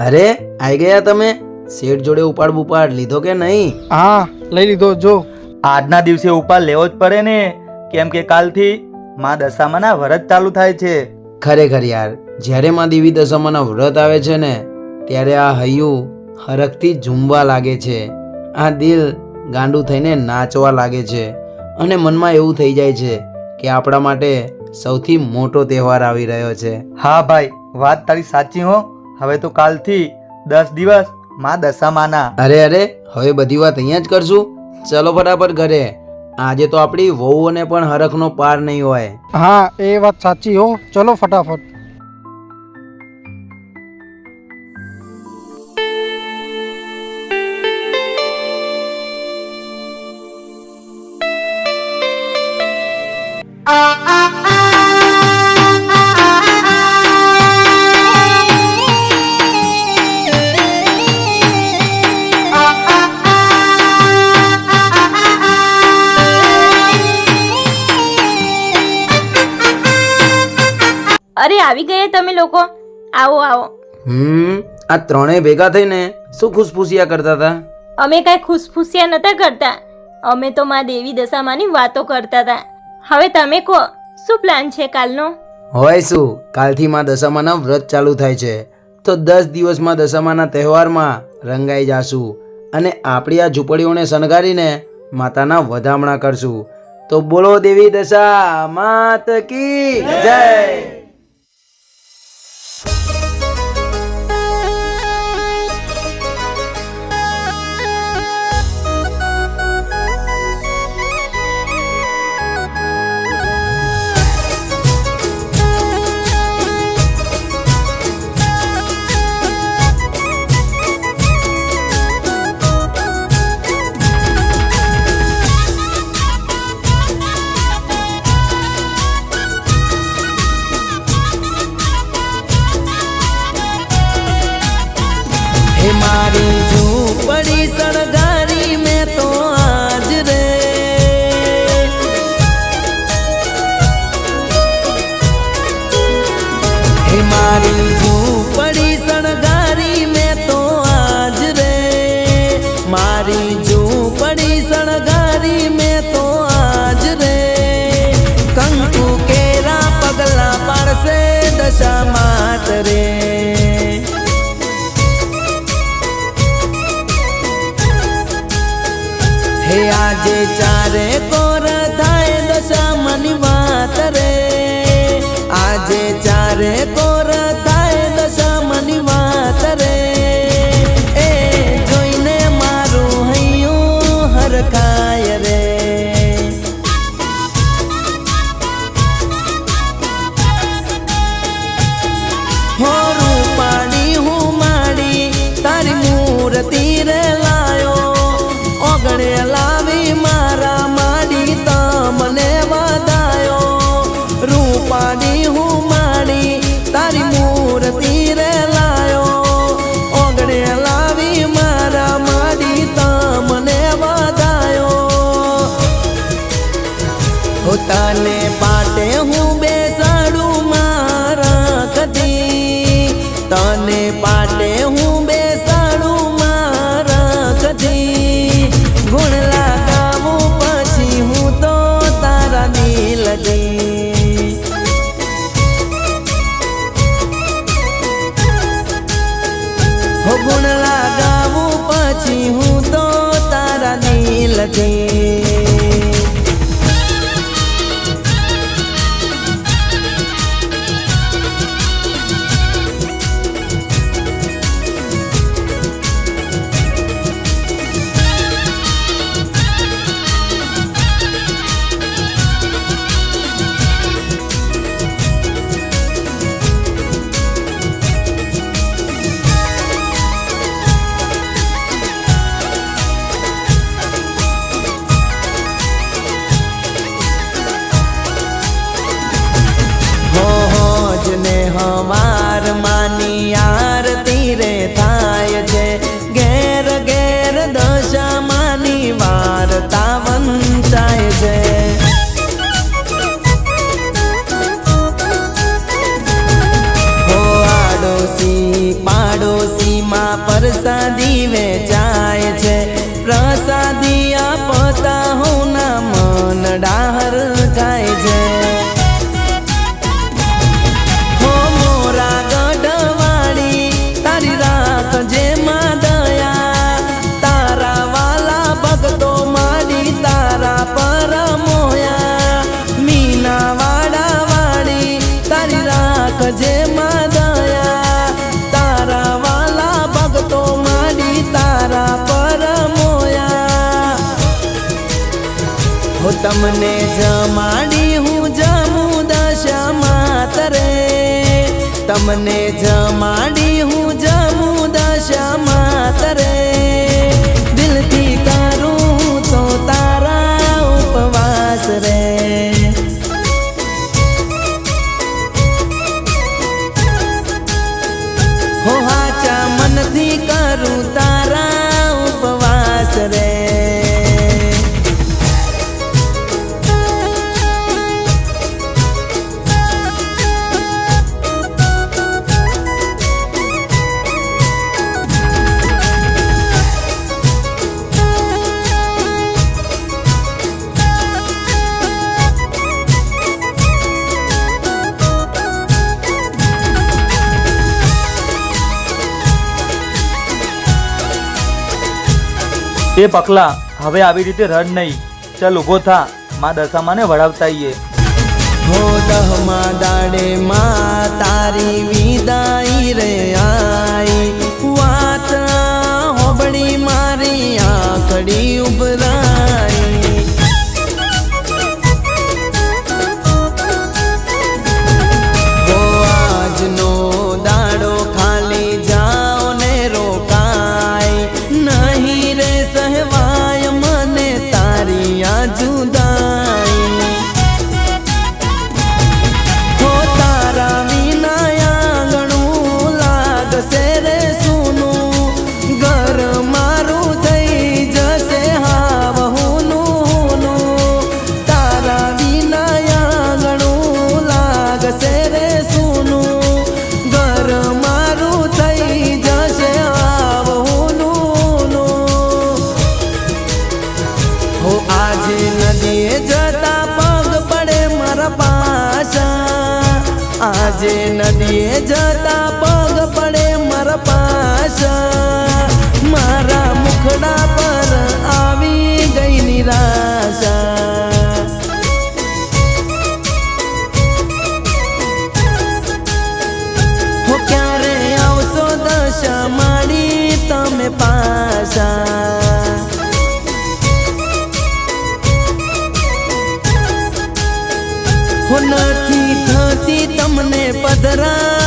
અરે આઈ ગયા તમે? શેઠ જોડે ઉપાડ બુપાડ લીધો કે નહીં? હા લઈ લીધો જો. આજના દિવસે ઉપાડ લેવો જ પડે ને. કેમ કે કાલથી મા દશામાના વ્રત ચાલુ થાય છે. ખરેખર યાર જ્યારે મા દેવી દશામાના વ્રત આવે છે ને ત્યારે આ હૈયું હરખથી ઝૂમવા લાગે છે. આ દિલ ગાંડું થઈને નાચવા લાગે છે અને મનમાં એવું થઈ જાય છે કે આપણા માટે સૌથી મોટો તહેવાર આવી રહ્યો છે. હા ભાઈ વાત તારી સાચી હો. હવે તો કાલથી દસ દિવસ મા દશામાના. અરે અરે હવે બધી વાત અહીંયા જ કરશું. ચલો ફટાફટ ઘરે. આજે તો આપણી વહુઓને પણ હરખનો પાર નહીં હોય. હા, એ વાત સાચી હો. ચલો ફટાફટ. આવી ગયા તમે લોકો? આવો આવો. હમ આ ત્રણેય ભેગા થઈને શું ખુશફુસિયા કરતા હતા? અમે કાંઈ ખુશફુસિયા નતા કરતા. અમે તો માં દેવી દશામાની વાતો કરતા હતા. હવે તમે કહો શું પ્લાન છે કાલનો? હોય શું કાલથી માં દશામાના વ્રત ચાલુ થાય છે. તો દસ દિવસમાં દશામાના તહેવારમાં રંગાઈ જાશું અને આપણી આ ઝૂંપડીઓને શણગારીને માતાના વધામણા કરશું. તો બોલો દેવી દશા માત કી જય! તને પાટે હું બેસાડું મારા કદી. ગુણ પછી હું તો તારા નીલજી હો ગુણ તમને જમાડી હું જમું દશા માતરે. તમને જમાડી એ પકલા હવે આવી રીતે રડ નહીં. ચાલ ઊભો થા, માં દશામાને વડાવતાઈએ હો દહમા દાડે માં, તારી વિદા નથી થતી તમને પધરા.